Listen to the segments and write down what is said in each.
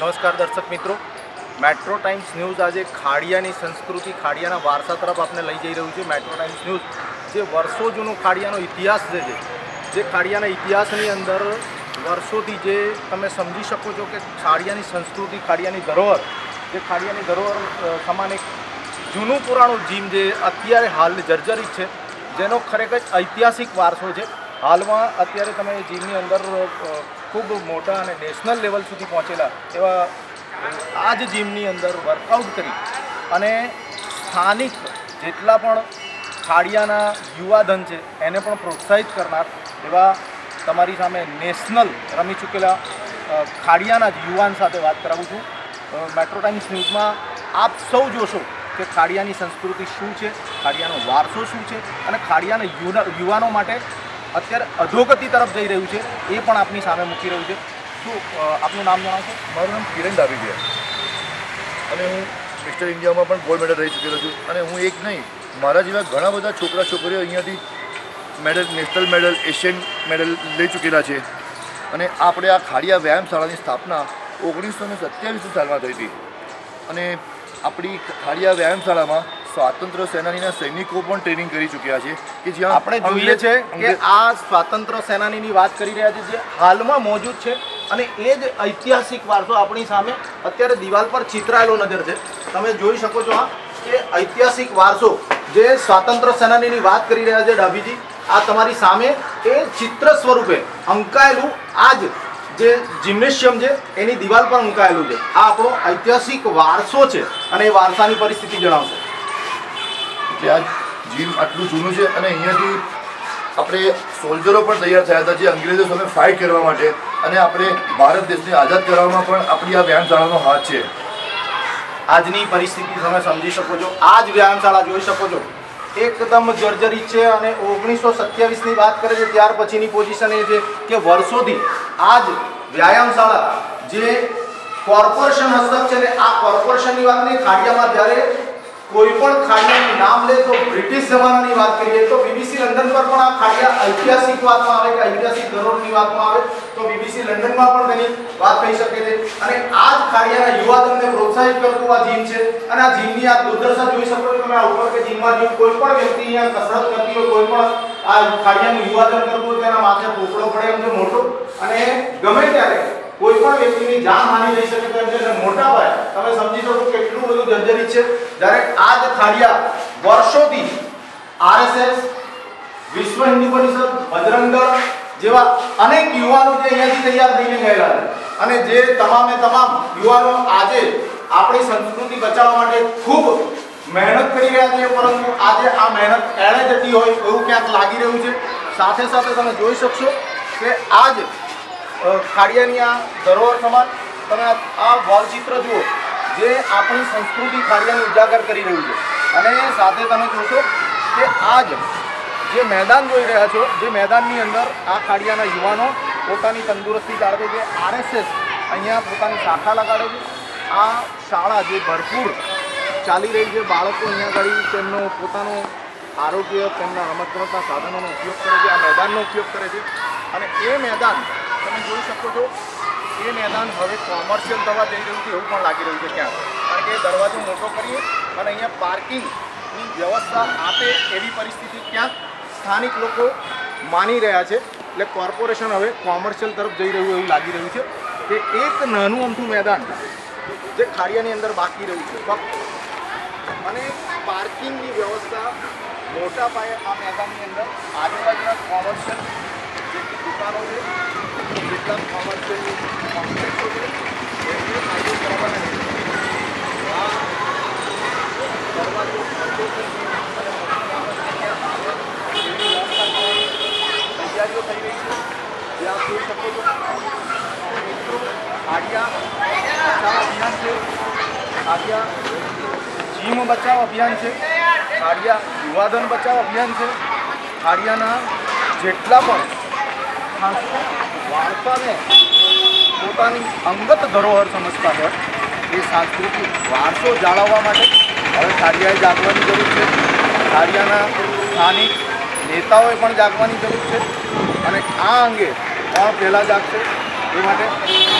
નમસ્કાર દર્શક મિત્રો. મેટ્રો ટાઈમ્સ ન્યૂઝ આજે ખાડિયાની સંસ્કૃતિ, ખાડિયાના વારસા તરફ આપણે લઈ જઈ રહ્યું છે. મેટ્રો ટાઈમ્સ ન્યૂઝ જે વર્ષો જૂનો ખાડિયાનો ઇતિહાસ જે છે જે ખાડિયાના ઇતિહાસની અંદર વર્ષોથી જે તમે સમજી શકો છો કે ખાડિયાની સંસ્કૃતિ, ખાડિયાની ધરોહર, જે ખાડિયાની ધરોહર સમાન એક જૂનું પુરાણું જીમ જે અત્યારે હાલ જર્જરિત છે, જેનો ખરેખર ઐતિહાસિક વારસો છે. હાલમાં અત્યારે તમે જીમની અંદર ખૂબ મોટા અને નેશનલ લેવલ સુધી પહોંચેલા એવા આ જ જીમની અંદર વર્કઆઉટ કરી અને સ્થાનિક જેટલા પણ ખાડિયાના યુવાધન છે, એને પણ પ્રોત્સાહિત કરનાર એવા તમારી સામે નેશનલ રમી ચૂકેલા ખાડિયાના જ યુવાન સાથે વાત કરાવું છું. મેટ્રો ટાઈમ્સ ન્યૂઝમાં આપ સૌ જોશો કે ખાડિયાની સંસ્કૃતિ શું છે, ખાડિયાનો વારસો શું છે અને ખાડિયાના યુના, યુવાનો માટે અત્યારે અધોગતિ તરફ જઈ રહ્યું છે, એ પણ આપની સામે મૂકી રહ્યું છે. શું આપનું નામ જણાવશો? મારું નામ કિરણ ડાબીડિયા અને હું મિસ્ટર ઇન્ડિયામાં પણ ગોલ્ડ મેડલ રહી ચૂકેલો છું. અને હું એક નહીં, મારા જેવા ઘણા બધા છોકરા છોકરીઓ અહીંયાથી medal, national medal, Asian medal લઈ ચૂકેલા છે. અને આપણે આ ખાડિયા વ્યાયામશાળાની સ્થાપના ઓગણીસો ને સત્યાવીસ સાલમાં થઈ હતી. અને આપણી ખાડિયા વ્યાયામશાળામાં સ્વાતંત્ર્ય સેનાનીના સૈનિકો પણ ટ્રેનિંગ કરી ચૂક્યા છે કે જ્યાં આપણે જોઈએ છે કે આ સ્વાતંત્ર્ય સેનાનીની વાત કરી રહ્યા છે જે હાલમાં મોજૂદ છે અને એ જ ઐતિહાસિક વારસો આપણી સામે અત્યારે દિવાલ પર ચિતરાયેલો નજર છે. તમે જોઈ શકો છો આ કે ઐતિહાસિક વારસો જે સ્વાતંત્ર્ય સેનાનીની વાત કરી રહ્યા છે ડાભીજી આ તમારી સામે એ ચિત્ર સ્વરૂપે અંકાયેલું આ જ જે જિમ્નેશિયમ છે એની દિવાલ પર અંકાયેલું છે. આ આપણો ઐતિહાસિક વારસો છે અને એ વારસાની પરિસ્થિતિ જણાવશો. એટલે આ જીમ આટલું જૂનું છે અને અહીંયાથી આપણે સોલ્જરો પણ તૈયાર થયા હતા જે અંગ્રેજો સામે ફાઇટ કરવા માટે અને આપણે ભારત દેશને આઝાદ કરવામાં પણ આપણી આ વ્યાયામશાળાનો હાથ છે. આજની પરિસ્થિતિ તમે સમજી શકો છો. આ જ વ્યાયામશાળા જોઈ શકો છો. એકદમ જર્જરિત છે અને ઓગણીસો સત્યાવીસની વાત કરે છે ત્યાર પછીની પોઝિશન એ છે કે વર્ષોથી આ જ વ્યાયામશાળા જે કોર્પોરેશન હસ્તક છે ને આ કોર્પોરેશનની વાત નહીં ખાડિયામાં જ્યારે કોઈ પણ ખાડિયાનું નામ લે તો બ્રિટિશ જમાનાની વાત કરીએ તો બીબીસી લંડન પર પણ આ ખાડિયા ઐતિહાસિક વાતમાં આવે કે ઐતિહાસિક ધરોહરની વાતમાં આવે તો બીબીસી લંડનમાં પણ તેની વાત થઈ શકે છે. અને આ જ ખાડિયાના યુવાધનને પ્રોત્સાહિત કરતું આ જીમ છે. અને આ જીમની આ દુર્દશા જોઈ શકો છો તમે આ ઉપર કે જીમમાં જો કોઈ પણ વ્યક્તિ અહીંયા કસરત કરતી હોય, કોઈ પણ આ ખાડિયાનું યુવાધન કરતું હોય તેના માથે પોપડો પડે એમ મોટો. અને ગમે ત્યારે કોઈ પણ વ્યક્તિની જાન હાનિ થઈ શકે તેમ છે અને મોટા ભાઈ તમે સમજી શકો કેટલું બધું જર્જરિત છે. જ્યારે આ જ થાળિયા વર્ષોથી આરએસએસ, વિશ્વ હિન્દુ પરિષદ, બજરંગ જેવા અનેક યુવાનો જે અહીંયાથી તૈયાર થઈને ગયેલા છે. અને જે તમામે તમામ યુવાનો આજે આપણી સંસ્કૃતિ બચાવવા માટે ખૂબ મહેનત કરી રહ્યા છે, પરંતુ આજે આ મહેનત એણે જતી હોય એવું ક્યાંક લાગી રહ્યું છે. સાથે સાથે તમે જોઈ શકશો કે આજ ખાડિયાની આ ધરોહર સમાન તમે આ- આ વાલચિત્ર જુઓ, જે આપણી સંસ્કૃતિ ખાડિયાને ઉજાગર કરી રહ્યું છે. અને સાથે તમે જોશો કે આજ જે મેદાન જોઈ રહ્યા છો, જે મેદાનની અંદર આ ખાડિયાના યુવાનો પોતાની તંદુરસ્તી જાળવે છે. આરએસએસ અહીંયા પોતાની શાખા લગાડે છે. આ શાળા જે ભરપૂર ચાલી રહી છે, બાળકો અહીંયા આગળ તેમનો પોતાનો આરોગ્ય, તેમના રમતગમતના સાધનોનો ઉપયોગ કરે છે, આ મેદાનનો ઉપયોગ કરે છે. અને એ મેદાન તમે જોઈ શકો છો એ મેદાન હવે કોમર્શિયલ થવા જઈ રહ્યું છે એવું પણ લાગી રહ્યું છે ત્યાં. કારણ કે દરવાજો મોટો કરીએ અને અહીંયા પાર્કિંગની વ્યવસ્થા આપે એવી પરિસ્થિતિ ક્યાંક સ્થાનિક લોકો માની રહ્યા છે. એટલે કોર્પોરેશન હવે કોમર્શિયલ તરફ જઈ રહ્યું એવું લાગી રહ્યું છે કે એક નાનું અમથું મેદાન જે ખાડિયાની અંદર બાકી રહ્યું છે. ફક્ત અને પાર્કિંગની વ્યવસ્થા મોટા પાયે આ મેદાનની અંદર આજુબાજુના કોમર્શિયલ દુકાનો છે જેટલા કોમર્શિયલ તૈયારીઓ થઈ રહી છે જે આપ જોઈ શકો છો મિત્રો આડિયા અભિયાન છે આડિયા જીમ બચાવ અભિયાન છે. આડિયા યુવાધન બચાવ અભિયાન છે. ખાડિયાના જેટલા પણ વારસાને પોતાની અંગત ધરોહર સમજતા હોય એ સાંસ્કૃતિક વારસો જાળવવા માટે હવે ખાડિયાએ જાગવાની જરૂર છે. ખાડિયાના સ્થાનિક નેતાઓએ પણ જાગવાની જરૂર છે. અને આ અંગે કોણ પહેલાં જાગશે એ માટે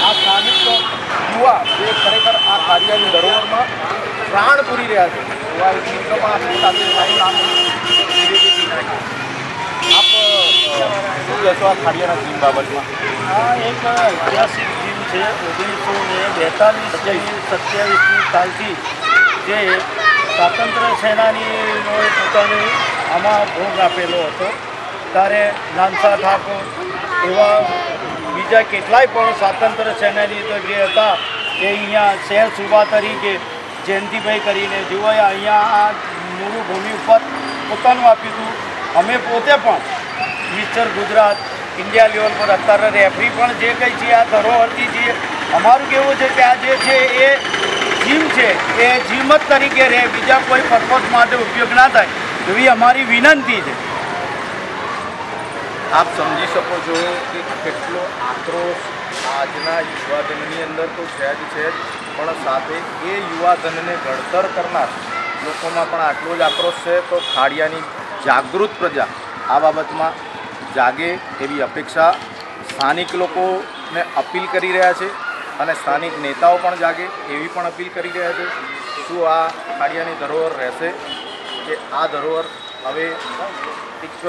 આ સ્થાનિક યુવા, જે ખરેખર આ ખાડિયાની ધરોહરમાં પ્રાણ પૂરી રહ્યા છે. એવા એક મિત્ર પણ આપણી સાથે છે. મારું નામ વિવેકી નાયક. આપ અ, શું કહેશો આ ખાડિયાના જીમ બાબતમાં? આ એક ઐતિહાસિક જીમ છે, ઓગણીસો ને બેતાલીસ સત્યાવીસની સાલથી જે સ્વાતંત્ર્ય સેનાનીઓએ પોતાને આમાં ભોગ આપેલો હતો. ત્યારે નાનસા ઠાકોર એવા બીજા કેટલાય પણ સ્વાતંત્ર્ય સેનાની જે હતા, એ અહીંયા શહેર સુભા તરીકે જયંતિભાઈ કરીને જેઓએ અહીંયા આ મૂળ ભૂમિ ઉપર પોતાનું આપ્યું હતું. અમે પોતે પણ મિસ્ટર ગુજરાત ઇન્ડિયા લેવલ પર અત્યારે રેફરી પણ જે કંઈ છે, આ ધરોહરથી જે અમારું કેવું છે કે આ જે છે એ જીમ છે, એ જીમ જ તરીકે રહે. બીજા કોઈ પર્પઝ માટે ઉપયોગ ના થાય એવી અમારી વિનંતી છે. આપ સમજી શકો છો કે કેટલો આક્રોશ આજના યુવાધનની અંદર તો છે જ છે, પણ સાથે એ યુવાધનને ઘડતર કરનાર લોકોમાં પણ આટલો જ આક્રોશ છે. તો ખાડિયાની જાગૃત પ્રજા આ બાબતમાં જાગે એવી અપેક્ષા સ્થાનિક લોકોને અપીલ કરી રહ્યા છે અને સ્થાનિક નેતાઓ પણ જાગે એવી પણ અપીલ કરી રહ્યા છે. શું આ ખાડિયાની ધરોહર રહેશે? કે આ ધરોહર હવે એક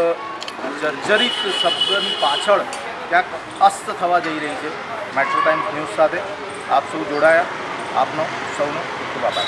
જર્જરિત શબ્દની પાછળ ક્યાંક અસ્ત થવા જઈ રહી છે. મેટ્રો ટાઈમ્સ ન્યૂઝ સાથે આપ સૌ જોડાયા. આપનો સૌનો ખૂબ આભાર.